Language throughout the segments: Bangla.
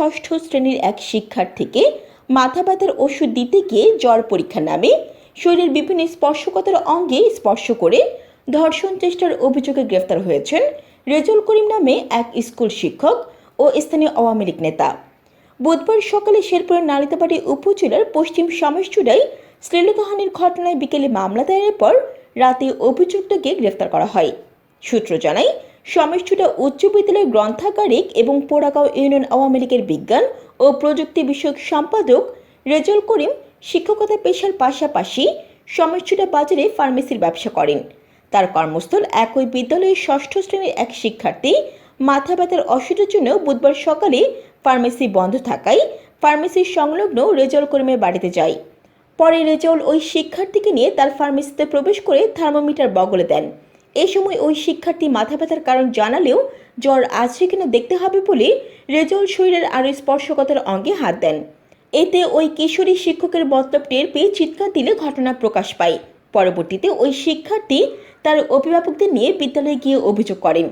ষষ্ঠ শ্রেণির এক শিক্ষার্থীকে মাথা ব্যথার ওষুধ দিতে গিয়ে জ্বর পরীক্ষার নামে শরীরের বিভিন্ন স্পর্শকতার অঙ্গে স্পর্শ করে ধর্ষণ চেষ্টার অভিযোগে গ্রেফতার হয়েছেন রেজুল করিম নামে এক স্কুল শিক্ষক ও স্থানীয় আওয়ামী লীগ নেতা। বুধবার সকালে শেরপুরের নালিতাবাড়ি উপজেলার পশ্চিম সমেশচুড়ায় শ্লীলতাহানির ঘটনায় বিকেলে মামলা দায়েরের পর রাতে অভিযুক্তকে গ্রেফতার করা হয়। সূত্র জানায় সমেশচুড়া উচ্চ বিদ্যালয়ের গ্রন্থাগারিক এবং পোড়াগাঁও ইউনিয়ন আওয়ামী লীগের বিজ্ঞান ও প্রযুক্তি বিষয়ক সম্পাদক রেজল করিম শিক্ষকতা পেশার পাশাপাশি সমেশচুড়া বাজারে ফার্মেসির ব্যবসা করেন। তার কর্মস্থল একই বিদ্যালয়ের ষষ্ঠ শ্রেণির এক শিক্ষার্থী। মাথা ব্যথার অসুখের জন্য বুধবার সকালে ফার্মেসি বন্ধ থাকায় ফার্মেসির সংলগ্ন রেজল করিমের বাড়িতে যায়। পরে রেজল ওই শিক্ষার্থীকে নিয়ে তার ফার্মেসিতে প্রবেশ করে থার্মোমিটার বগলে দেন। এ সময় ওই শিক্ষার্থী মাথা ব্যথার কারণ জানালেও জ্বর আছে কিনা দেখতে হবে বলে রেজল শরীরের আরও স্পর্শকতার অঙ্গে হাত দেন। এতে ওই কিশোরী শিক্ষকের মতলব টের পেয়ে চিৎকার দিলে ঘটনা প্রকাশ পায়। পরবর্তীতে ওই শিক্ষার্থী তার অভিভাবকদের নিয়ে বিদ্যালয়ে গিয়ে অভিযোগ করেন।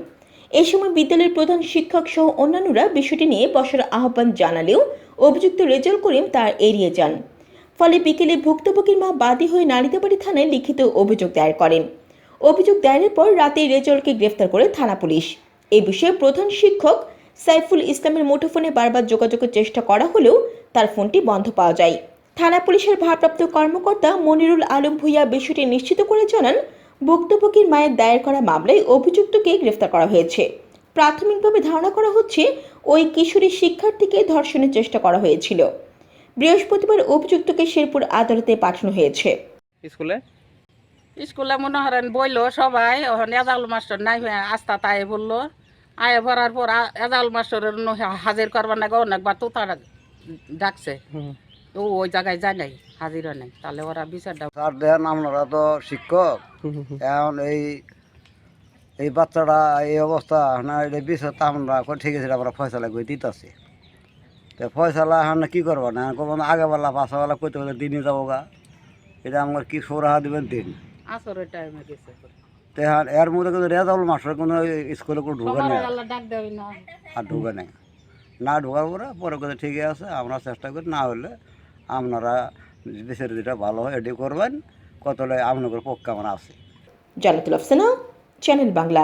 এ সময় বিদ্যালয়ের প্রধান শিক্ষক সহ অন্যান্যরা বিষয়টি নিয়ে বসার আহ্বান জানালেও অভিযুক্ত রেজল করিম তা এড়িয়ে যান। ফলে বিকেলে ভুক্তভোগীর মা বাদী হয়ে নালিতাবাড়ি থানায় লিখিত অভিযোগ দায়ের করেন। অভিযোগ দায়েরের পর রাতে রেজলকে গ্রেফতার করে থানা পুলিশ। এই বিষয়ে প্রধান শিক্ষক সাইফুল ইসলামের মুঠোফোনে বারবার যোগাযোগের চেষ্টা করা হলেও তার ফোনটি বন্ধ পাওয়া যায়। থানা পুলিশের ভারপ্রাপ্ত কর্মকর্তা মনিরুল আলম ভুইয়া বিষয়টি নিশ্চিত করে জানান, ভুক্তভোগীর মায়ের দায়ের করা মামলায় অভিযুক্তকে গ্রেফতার করা হয়েছে। প্রাথমিকভাবে ধারণা করা হচ্ছে, ওই কিশোরী শিক্ষার্থীকে ধর্ষণের চেষ্টা করা হয়েছিল। বৃহস্পতিবার অভিযুক্তকে শেরপুর আদালতে পাঠানো হয়েছে। স্কুলে? স্কুলে মনে হরেন বইলো সবাই ওখানে এজাল মাস্টার নাই হয়ে আস্তা তাই বলল। আয়ে ভরার পর আ- এজাউল মাস্টারের হাজির করবার না অনেকবার তো তারা ডাকছে। ও ওই জায়গায় যায় নাই হাজির হয় নাই। তাহলে ওরা বিচারটা স্যার দেখেন আপনারা তো শিক্ষক। এখন এই এই বাচ্চাটা এই অবস্থা না এটা বিষয় তো আমরা ঠিক আছে এটা আমরা ফয়সালা করে দিতেছি। তো ফয়সালা এখন কি করব না? করব না আগেবেলা পাশাবেলা করতে বলে দিনই যাব গা। এটা আমার কি সৌরাহা দেবেন দিন? আসরের টাইমে গেছে তেহার এর মধ্যে কিন্তু রেজাউল মাস্টার কোনো স্কুলে কোনো ঢুকে নেই। আর ঢুকে নেই। না ঢোকার পরে পরে কথা ঠিকই আছে আমরা চেষ্টা করি না হলে আপনারা দেশের যেটা ভালো হয় এটি করবেন কত আপনাদের পক্ষে আমরা আছে। জানাতুল আফসানা চ্যানেল বাংলা।